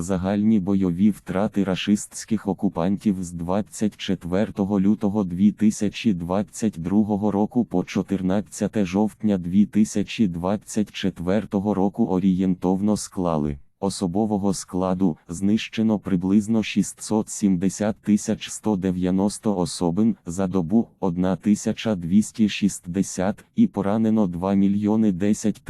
Загальні бойові втрати рашистських окупантів з 24 лютого 2022 року по 14 жовтня 2024 року орієнтовно склали. Особового складу знищено приблизно 670 190 особин за добу 1260 і поранено 2 мільйони 10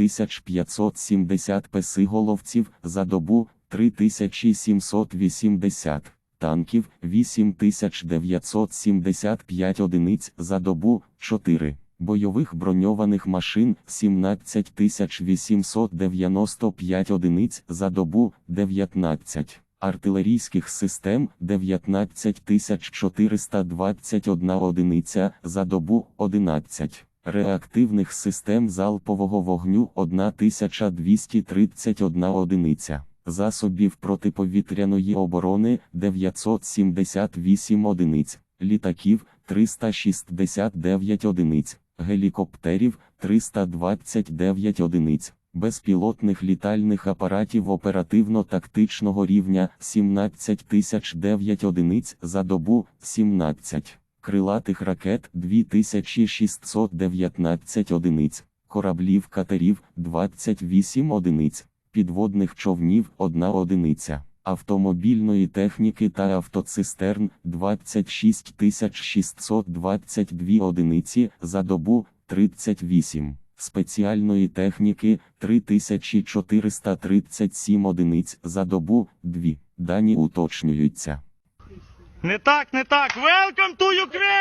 570 песиголовців за добу 3780 танків 8975 одиниць за добу 4 бойових броньованих машин 17895 одиниць за добу 19 артилерійських систем 19421 одиниця за добу 11 реактивних систем залпового вогню 1231 одиниця засобів протиповітряної оборони 978 одиниць, літаків 369 одиниць, гелікоптерів 329 одиниць, безпілотних літальних апаратів оперативно-тактичного рівня 17009 одиниць за добу 17, крилатих ракет 2619 одиниць, кораблів катерів 28 одиниць підводних човнів 1 одиниця, автомобільної техніки та автоцистерн 26 622 одиниці за добу 38, спеціальної техніки 3437 одиниць за добу 2. Дані уточнюються. Не так, не так. Welcome to Ukraine!